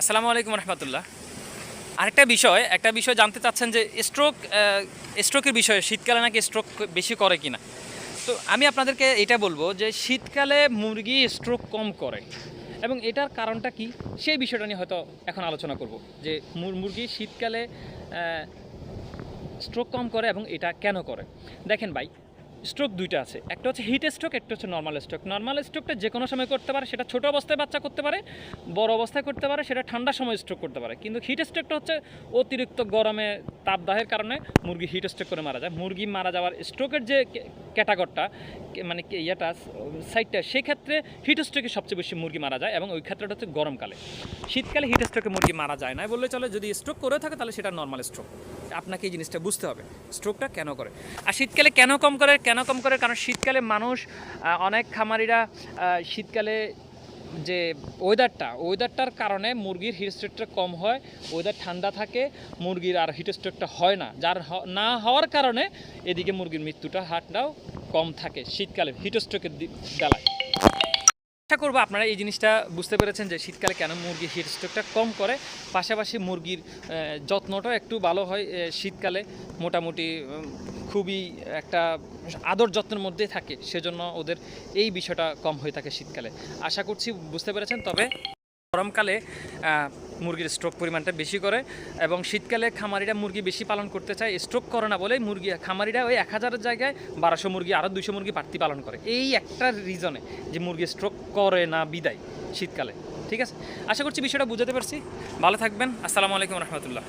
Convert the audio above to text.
আসসালামু আলাইকুম রহমতুল্লাহ। আরেকটা বিষয়, একটা বিষয় জানতে চাচ্ছেন যে স্ট্রোক স্ট্রোকের বিষয়ে শীতকালে নাকি স্ট্রোক বেশি করে কি না তো আমি আপনাদেরকে এটা বলব যে শীতকালে মুরগি স্ট্রোক কম করে এবং এটার কারণটা কি? সেই বিষয়টা নিয়ে হয়তো এখন আলোচনা করব যে মুরগি শীতকালে স্ট্রোক কম করে এবং এটা কেন করে? দেখেন ভাই স্ট্রোক দুইটা আছে। একটা হচ্ছে হিট স্ট্রোক একটা হচ্ছে নর্মাল স্ট্রোক নর্মাল স্ট্রোকটা যে কোনো সময় করতে পারে, সেটা ছোটো অবস্থায় বাচ্চা করতে পারে, বড় অবস্থায় করতে পারে, সেটা ঠান্ডার সময় স্ট্রোক করতে পারে। কিন্তু হিট স্ট্রোকটা হচ্ছে অতিরিক্ত গরমে তাপদাহের কারণে মুরগি হিট স্ট্রোক করে মারা যায়। মুরগি মারা যাওয়ার স্ট্রোকের যে ক্যাটাগরটা মানে ইয়েটা সাইডটা সেই ক্ষেত্রে হিট স্ট্রোকে সবচেয়ে বেশি মুরগি মারা যায় এবং ওই ক্ষেত্রটা হচ্ছে গরমকালে। শীতকালে হিট স্ট্রোকে মুরগি মারা যায় না। বললে চলে যদি স্ট্রোক করে থাকে তাহলে সেটা নর্মাল স্ট্রোক আপনাকে এই জিনিসটা বুঝতে হবে স্ট্রোকটা কেন করে? আর শীতকালে কেন কম করে? কেন কম করে? কারণ শীতকালে মানুষ অনেক খামারিরা শীতকালে যে ওয়েদারটা ওয়েদারটার কারণে মুরগির হিট স্ট্রোকটা কম হয় ওয়েদার ঠান্ডা থাকে মুরগির আর হিট স্ট্রোকটা হয় না। যার না হওয়ার কারণে এদিকে মুরগির মৃত্যুটা হারটাও কম থাকে শীতকালে হিট স্ট্রোকের বেলায়। আশা করব আপনারা এই জিনিসটা বুঝতে পেরেছেন যে শীতকালে কেন মুরগির হিট স্ট্রোকটা কম করে। পাশাপাশি মুরগির আহ, যত্নটাও একটু ভালো হয় শীতকালে মোটামুটি খুবই একটা আদর যত্নের মধ্যে থাকে, সেজন্য ওদের এই বিষয়টা কম হয়ে থাকে শীতকালে। আশা করছি বুঝতে পেরেছেন, তবে গরমকালে মুরগির স্ট্রোক পরিমাণটা বেশি করে এবং শীতকালে খামারিরা মুরগি বেশি পালন করতে চায় স্ট্রোক করে না বলে মুরগি, খামারিরা ওই এক হাজারের জায়গায় বারোশো মুরগি আরও দুশো মুরগি বাড়তি পালন করে। এই একটা রিজনে যে মুরগি স্ট্রোক করে না বিদায় শীতকালে। ঠিক আছে? আশা করছি বিষয়টা বুঝাতে পারছি। ভালো থাকবেন। আসসালামু আলাইকুম রহমতুল্লাহ।